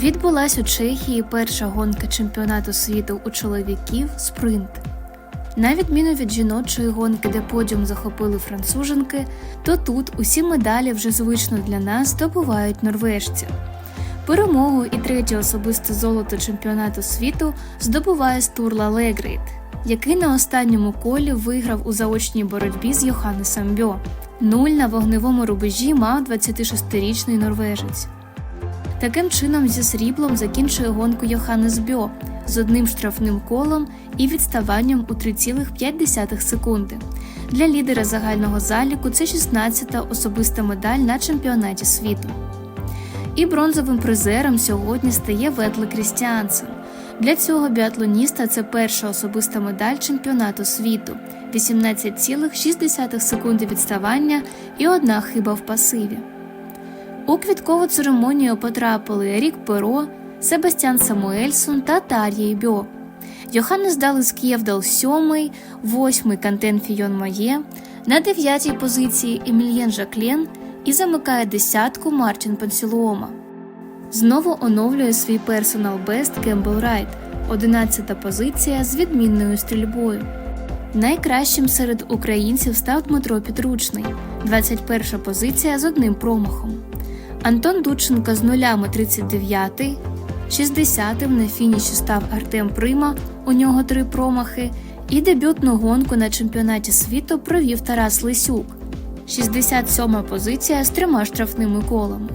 Відбулась у Чехії перша гонка чемпіонату світу у чоловіків спринт. На відміну від жіночої гонки, де подіум захопили француженки, то тут усі медалі вже звично для нас здобувають норвежці. Перемогу і третє особисте золото чемпіонату світу здобуває Стурла Легрейт, який на останньому колі виграв у заочній боротьбі з Йоханнесом Бьо. Нуль на вогневому рубежі мав 26-річний норвежець. Таким чином, зі сріблом закінчує гонку Йоханнес Бьо з одним штрафним колом і відставанням у 3,5 секунди. Для лідера загального заліку це 16-та особиста медаль на чемпіонаті світу. І бронзовим призером сьогодні стає Ветле Крістіансен. Для цього біатлоніста це перша особиста медаль чемпіонату світу 18,6 секунди відставання і одна хиба в пасиві. У квіткову церемонію потрапили Рік Перо, Себастьян Самуельсон та Тар'єй Бьо. Йоханнес Далис Кєвдал сьомий, восьмий Кантен Фійон Моє, на дев'ятій позиції Емільєн Жаклен і замикає десятку Мартін Пансілуома. Знову оновлює свій персонал Бест Кембл Райт, 11 позиція з відмінною стрільбою. Найкращим серед українців став Дмитро Підручний, 21 позиція з одним промахом. Антон Дученка з нулями 39, 60-м на фініші став Артем Прима, у нього три промахи, і дебютну гонку на чемпіонаті світу провів Тарас Лисюк, 67 позиція з трьома штрафними колами.